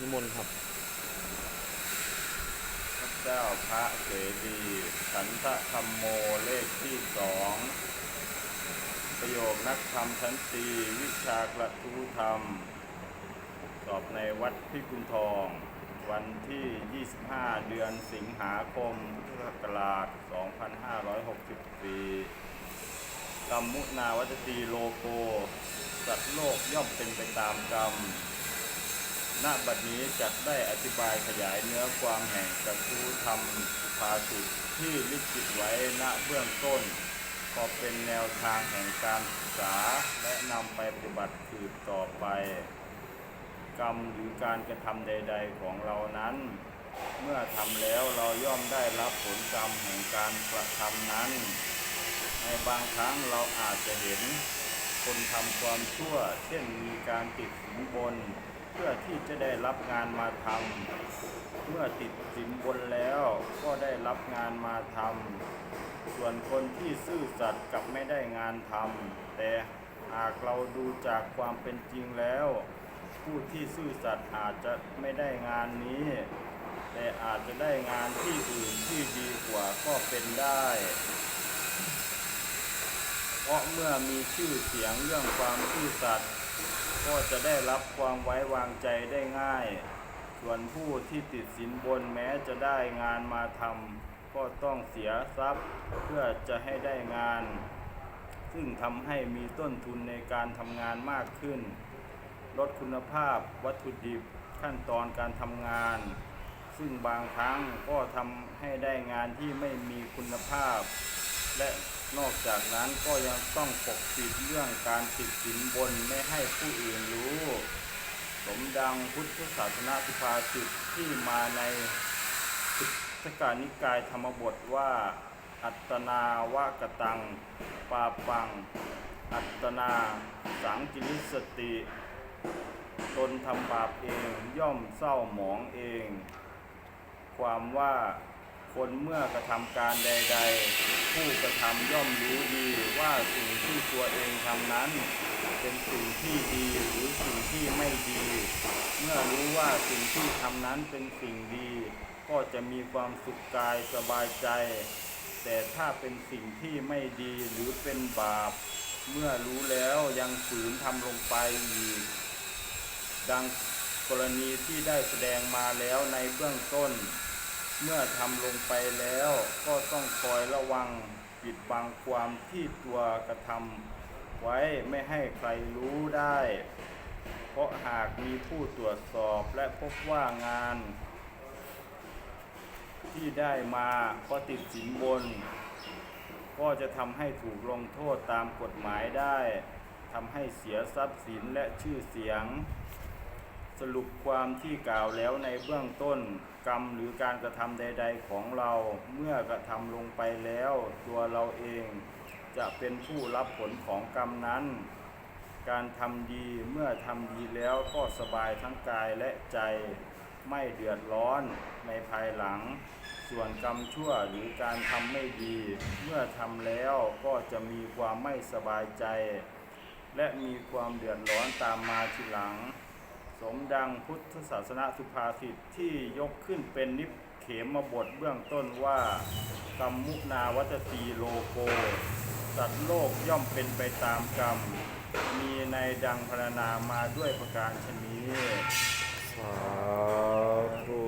นิมนต์ครับพระเจ้าพระเสรีสันทธรรมโมเลขที่สองประโยคนักธรรมชั้นตีวิชากระทูธรรม สอบในวัดพิกุลทอง วันที่ 25 เดือนสิงหาคมพุทธศักราช 2564กรรมมุนาวัตตีโลโก สัตว์โลกย่อมเป็นไปตามกรรม ณบัดนี้จักได้อธิบายขยายเนื้อความแห่งกระทู้ธรรมภาสิตที่ลิขิตไว้ณเบื้องต้นพอเป็นแนวทางแห่งการศึกษาและนำไปปฏิบัติสืบต่อไป กรรมหรือการกระทำใด ๆ ของเรานั้น เมื่อทำแล้วเราย่อมได้รับผลกรรมแห่งการกระทำนั้น ในบางครั้งเราอาจจะเห็นคนทำความชั่ว เช่นมีการติดสินบน เพื่อที่จะได้รับงานมาทำเมื่อติดสินบนแล้วก็ได้รับงานมาทำส่วนคนที่ซื่อสัตย์กับไม่ได้งานทำแต่หากเราดูจากความเป็นจริงแล้ว ผู้ที่ซื่อสัตย์อาจจะไม่ได้งานนี้ แต่อาจจะได้งานที่อื่นที่ดีกว่าก็เป็นได้เพราะเมื่อมีชื่อเสียงเรื่องความซื่อสัตย์ ก็จะได้รับความไว้วางใจได้ง่าย ส่วนผู้ที่ติดสินบนแม้จะได้งานมาทำก็ต้องเสียทรัพย์ เพื่อจะให้ได้งาน ซึ่งทำให้มีต้นทุนในการทำงานมากขึ้น ลดคุณภาพวัตถุดิบขั้นตอนการทำงาน ซึ่งบางครั้งก็ทำให้ได้งานที่ไม่มีคุณภาพ และ นอกจากนั้นก็ยังต้องปกปิดเรื่องการติดสินบนไม่ให้ผู้อื่นรู้ สมดังพุทธศาสนาสุภาษิตที่มาในพุทธกานิกายธรรมบทว่า อัตนาวากตัง ปาปัง อัตนา สังจินิสติ ตนทำบาปเองย่อมเศร้าหมองเอง ความว่า คนเมื่อกระทำการใด ๆ ผู้กระทำย่อมรู้ดีว่าสิ่งที่ตัวเองทำนั้น เป็นสิ่งที่ดีหรือสิ่งที่ไม่ดี เมื่อรู้ว่าสิ่งที่ทำนั้นเป็นสิ่งดี ก็จะมีความสุขกายสบายใจ แต่ถ้าเป็นสิ่งที่ไม่ดีหรือเป็นบาป เมื่อรู้แล้วยังฝืนทำลงไปอีกดังกรณีที่ได้แสดงมาแล้วในเบื้องต้น เมื่อทำลงไปแล้วก็ต้องคอยระวังปิดบังความที่ตัวกระทำไว้ไม่ให้ใครรู้ได้ เพราะหากมีผู้ตรวจสอบและพบว่างาน ที่ได้มาก็ติดสินบน ก็จะทำให้ถูกลงโทษตามกฎหมายได้ทำให้เสียทรัพย์สินและชื่อเสียง สรุปความที่กล่าวแล้วในเบื้องต้นกรรมหรือการกระทำใด ๆ ของเราเมื่อกระทำลงไปแล้ว ตัวเราเองจะเป็นผู้รับผลของกรรมนั้น การทำดีเมื่อทำดีแล้วก็สบายทั้งกายและใจไม่เดือดร้อนในภายหลัง ส่วนกรรมชั่วหรือการทำไม่ดี เมื่อทำแล้วก็จะมีความไม่สบายใจ และมีความเดือดร้อนตามมาทีหลัง มดังพุทธศาสนาสุภาษิตที่ยกขึ้นเป็นนิพเขมมาบทเบื้องต้นว่ากัมมุนาวัตตีโลโก สัตว์โลกย่อมเป็นไปตามกรรม มีในดังพรรณนามาด้วยประการชนนี้สาธุ